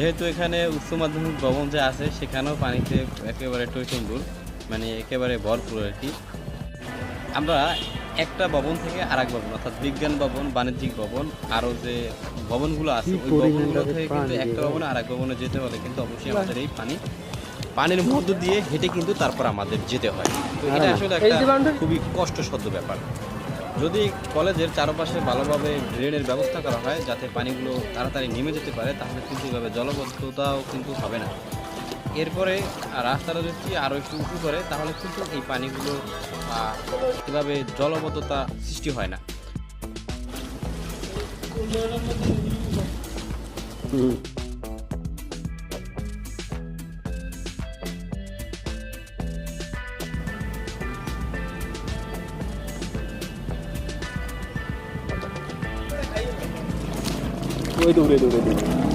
যেহেতু এখানে উচ্চ মাধ্যমিক ভবন যে আছে সেখানেও পানিতে একেবারে টৈটম্বুর মানে একেবারে ভরপুর আর কি। আমরা একটা ভবন থেকে আর এক ভবন অর্থাৎ বিজ্ঞান ভবন বাণিজ্যিক ভবন আরও যে ভবনগুলো আছে ওই ভবনগুলো থেকে কিন্তু একটা রে আর এক ভবনে যেতে হলে কিন্তু অবশ্যই আমাদের এই পানি পানির মধ্য দিয়ে হেঁটে কিন্তু তারপর আমাদের যেতে হয়। তো এটা। আসলে একটা খুবই কষ্টসাধ্য ব্যাপার। যদি কলেজের চারপাশে ভালোভাবে ড্রেনের ব্যবস্থা করা হয় যাতে পানিগুলো তাড়াতাড়ি নেমে যেতে পারে, তাহলে কিন্তু এভাবে জলবদ্ধতাও কিন্তু হবে না এরপরে রাস্তাটা যদি আরও একটু উঁচু করে, তাহলে কিন্তু এই পানিগুলো এভাবে জলবদ্ধতা সৃষ্টি হয় না হুম। ওই দৌড়ে দৌড়ে দৌড়ে।